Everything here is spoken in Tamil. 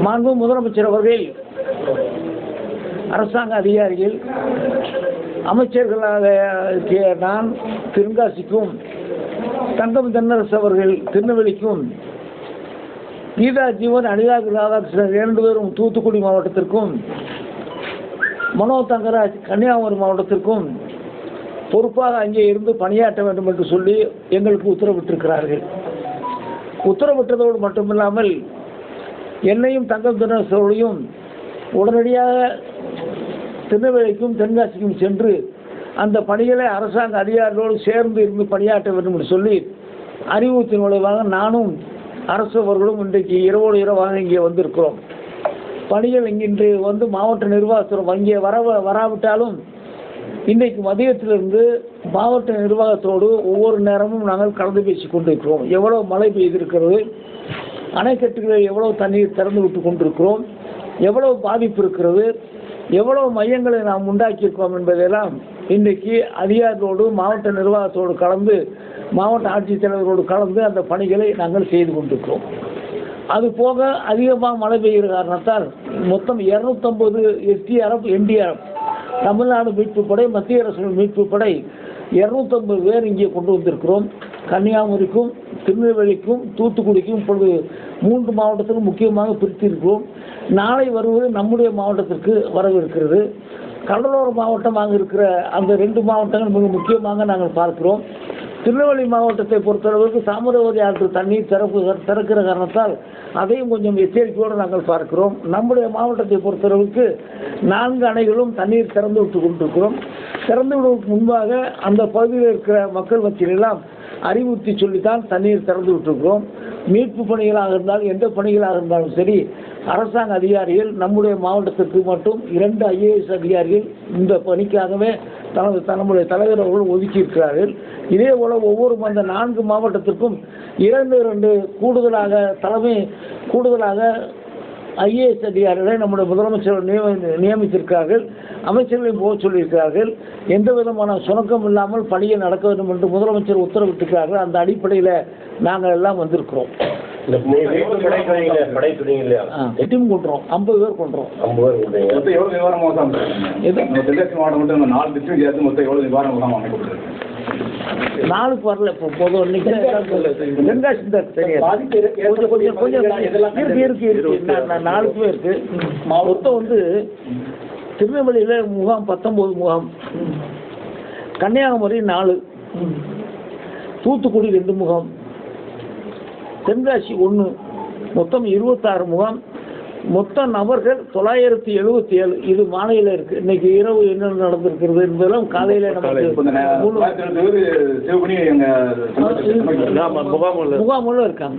மாண்பு முதலமைச்சர் அவர்கள் அரசாங்க அதிகாரிகள் அமைச்சர்களாக நான் தென்காசிக்கும் தங்கம் தென்னரசு அவர்கள் திருநெல்வேலிக்கும் கீதா ஜீவன் அனிதா ராதாகிருஷ்ணன் இரண்டு பேரும் தூத்துக்குடி மாவட்டத்திற்கும் மனோ தங்கராஜ் கன்னியாகுமரி மாவட்டத்திற்கும் பொறுப்பாக அங்கே இருந்து பணியாற்ற வேண்டும் என்று சொல்லி எங்களுக்கு உத்தரவிட்டிருக்கிறார்கள். உத்தரவிட்டதோடு மட்டுமில்லாமல் என்னையும் தங்கம் தினசரோடையும் உடனடியாக திருநெல்வேலிக்கும் தென்காசிக்கும் சென்று அந்த பணிகளை அரசாங்க அதிகாரிகளோடு சேர்ந்து இருந்து பணியாற்ற வேண்டும் என்று சொல்லி அறிவுறுத்தின் விளைவாக நானும் அரசவர்களும் இன்றைக்கு இரவோடு இரவாக இங்கே வந்திருக்கிறோம். பணிகள் இங்கின்று வந்து மாவட்ட நிர்வாகத்துறை அங்கே வர வராவிட்டாலும் இன்றைக்கு மதியத்திலிருந்து மாவட்ட நிர்வாகத்தோடு ஒவ்வொரு நேரமும் நாங்கள் கலந்து பேசி கொண்டிருக்கிறோம். எவ்வளோ மழை பெய்திருக்கிறது அணைக்கட்டுகளில் எவ்வளவு தண்ணீர் திறந்து விட்டு கொண்டிருக்கிறோம் எவ்வளவு பாதிப்பு இருக்கிறது எவ்வளவு மையங்களை நாம் உண்டாக்கியிருக்கோம் என்பதெல்லாம் இன்றைக்கு அதிகாரிகளோடு மாவட்ட நிர்வாகத்தோடு கலந்து மாவட்ட ஆட்சித்தலைவரோடு கலந்து அந்த பணிகளை நாங்கள் செய்து கொண்டிருக்கிறோம். அது போக அதிகமாக மழை பெய்கிற காரணத்தால் மொத்தம் இரநூத்தம்பது எஸ்டிஆர்எஃப் என்டிஆர்எஃப் தமிழ்நாடு மீட்பு படை மத்திய அரசு மீட்பு படை இரநூத்தம்பது பேர் இங்கே கொண்டு வந்திருக்கிறோம். கன்னியாகுமரிக்கும் திருநெல்வேலிக்கும் தூத்துக்குடிக்கும் இப்பொழுது மூன்று மாவட்டத்திலும் முக்கியமாக பிரித்திருக்கிறோம். நாளை வருவது நம்முடைய மாவட்டத்திற்கு வரவிருக்கிறது. கடலோர மாவட்டமாக இருக்கிற அந்த ரெண்டு மாவட்டங்கள் மிக முக்கியமாக நாங்கள் பார்க்கிறோம். திருநெல்வேலி மாவட்டத்தை பொறுத்தளவுக்கு தாமிரபரணி ஆற்று தண்ணீர் திறப்பு திறக்கிற காரணத்தால் அதையும் கொஞ்சம் எச்சரிக்கையோடு நாங்கள் பார்க்கிறோம். நம்முடைய மாவட்டத்தை பொறுத்தளவுக்கு நான்கு அணைகளும் தண்ணீர் திறந்து விட்டு கொண்டிருக்கிறோம். திறந்து விடுவதற்கு முன்பாக அந்த பகுதியில் இருக்கிற மக்கள் மத்தியிலெல்லாம் அறிவுறுத்தி சொல்லித்தான் தண்ணீர் திறந்து விட்டுருக்கிறோம். மீட்பு பணிகளாக இருந்தாலும் எந்த பணிகளாக இருந்தாலும் சரி அரசாங்க அதிகாரிகள் நம்முடைய மாவட்டத்திற்கு மட்டும் இரண்டு ஐஏஎஸ் அதிகாரிகள் இந்த பணிக்காகவே தனது தன்னுடைய தலைவர் அவர்கள் ஒதுக்கி இருக்கிறார்கள். இதே போல ஒவ்வொரு அந்த நான்கு மாவட்டத்திற்கும் இரண்டு இரண்டு கூடுதலாக தலைமை கூடுதலாக ஐஏஎஸ் அதிகாரிகளை நம்முடைய முதலமைச்சர் நியமி நியமித்திருக்கிறார்கள். அமைச்சர்களையும் போக சொல்லியிருக்கிறார்கள். எந்த விதமான சுணக்கம் இல்லாமல் பணியை நடக்க வேண்டும் என்று முதலமைச்சர் உத்தரவிட்டிருக்கிறார்கள். அந்த அடிப்படையில் நாங்கள் எல்லாம் வந்திருக்கிறோம். இந்த மீட்பு படை சொன்னீங்களே, படை சொன்னீங்க இல்லையா? டீம் கொண்டுறோம் ஐம்பது பேர் கொண்டுறோம் ஐம்பது பேர் கொடுத்தீங்க மொத்தம் நாலு டிஸ்ட்ரிக்ட் மொத்தம் எவ்வளவு நிவாரண முகாம் அமைக்கப்பட்டிருக்கு நாளுக்கு வரல இப்போ தென்காசி தான் தெரியாது. கொஞ்சம் கொஞ்சம் கொஞ்சம் இருக்கு இருக்கு இருக்கு. நா- நா- நாலுக்குமே இருக்கு. மொத்தம் வந்து திருநெல்வேலியில் முகாம் பத்தொம்போது முகாம். கன்னியாகுமரி நாலு. தூத்துக்குடி ரெண்டு முகாம். தென்காசி ஒன்று மொத்தம் இருபத்தாறு முகாம். மொத்த நபர்கள் தொள்ளாயிரத்தி எழுபத்தி ஏழு இது மாலையில் இருக்கு. இன்னைக்கு இரவு என்ன நடந்திருக்கிறது என்பதெல்லாம் காலையில் முகாமுள்ள இருக்காங்க.